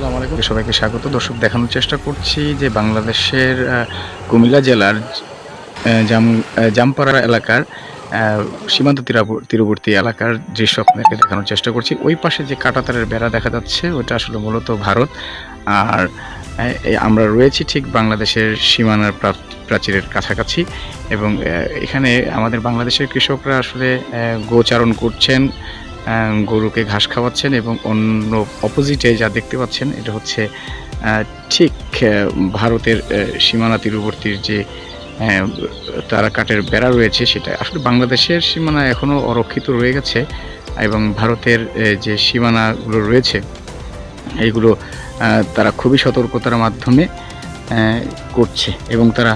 আসসালামু আলাইকুম। সবাইকে স্বাগত। দর্শক, দেখানোর চেষ্টা করছি যে বাংলাদেশের কুমিল্লা জেলার জাম জামপাড়া এলাকার সীমান্ত তীরবর্তী এলাকার দৃশ্য আপনাদেরকে দেখানোর চেষ্টা করছি। ওই পাশে যে কাঁটাতারের বেড়া দেখা যাচ্ছে ওটা আসলে মূলত ভারত। আর আমরা রয়েছি ঠিক বাংলাদেশের সীমানার প্রা- প্রাচীরের কাছাকাছি এবং এখানে আমাদের বাংলাদেশের কৃষকরা আসলে গোচারণ করছেন। গরুকে ঘাস খাওয়াচ্ছেন এবং অন্য অপোজিটে যা দেখতে পাচ্ছেন, এটা হচ্ছে ঠিক ভারতের সীমানা তীরবর্তীর যে তারা কাঠের বেড়া রয়েছে সেটা। আসলে বাংলাদেশের সীমানা এখনও অরক্ষিত রয়ে গেছে এবং ভারতের যে সীমানাগুলো রয়েছে এইগুলো তারা খুবই সতর্কতার মাধ্যমে করছে এবং তারা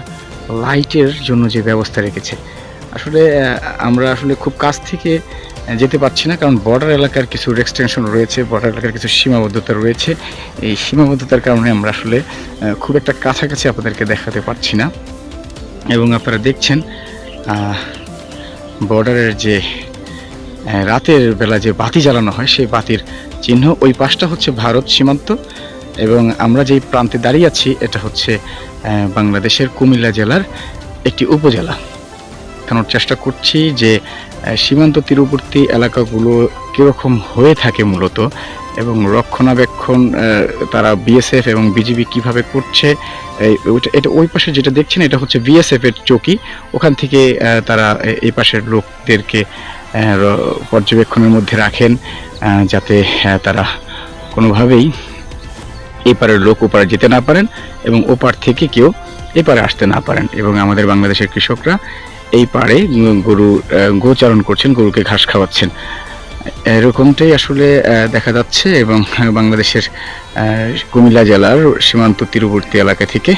লাইটের জন্য যে ব্যবস্থা রেখেছে। আসলে আমরা আসলে খুব কাছ থেকে যেতে পারছি না, কারণ বর্ডার এলাকার কিছু রেস্ট্রিকশন রয়েছে বর্ডার এলাকার কিছু সীমাবদ্ধতা রয়েছে। এই সীমাবদ্ধতার কারণে আমরা আসলে খুব একটা কাছাকাছি আপনাদেরকে দেখাতে পারছি না। এবং আপনারা দেখছেন বর্ডারের যে রাতের বেলা যে বাতি জ্বালানো হয়, সেই বাতির চিহ্ন ওই পাশটা হচ্ছে ভারত সীমান্ত। এবং আমরা যেই প্রান্তে দাঁড়িয়ে আছি, এটা হচ্ছে বাংলাদেশের কুমিল্লা জেলার একটি উপজেলা। দেখানোর চেষ্টা করছি যে সীমান্ত তীরবর্তী এলাকাগুলো কীরকম হয়ে থাকে মূলত এবং রক্ষণাবেক্ষণ তারা বিএসএফ এবং বিজিবি কীভাবে করছে এটা ওই পাশে যেটা দেখছেন এটা হচ্ছে বিএসএফ এর চৌকি। ওখান থেকে তারা এই পাশের লোকদেরকে পর্যবেক্ষণের মধ্যে রাখেন যাতে তারা কোনোভাবেই এপারের লোক ওপারে যেতে না পারেন এবং ওপার থেকে কেউ এপারে আসতে না পারেন এবং আমাদের বাংলাদেশের কৃষকরা এই পাড়ে গরু গোচারণ করছেন, গরুকে ঘাস খাওয়াচ্ছেন। এরকমটাই আসলে দেখা যাচ্ছে এবং বাংলাদেশের কুমিল্লা জেলার সীমান্ত তীরবর্তী এলাকা থেকে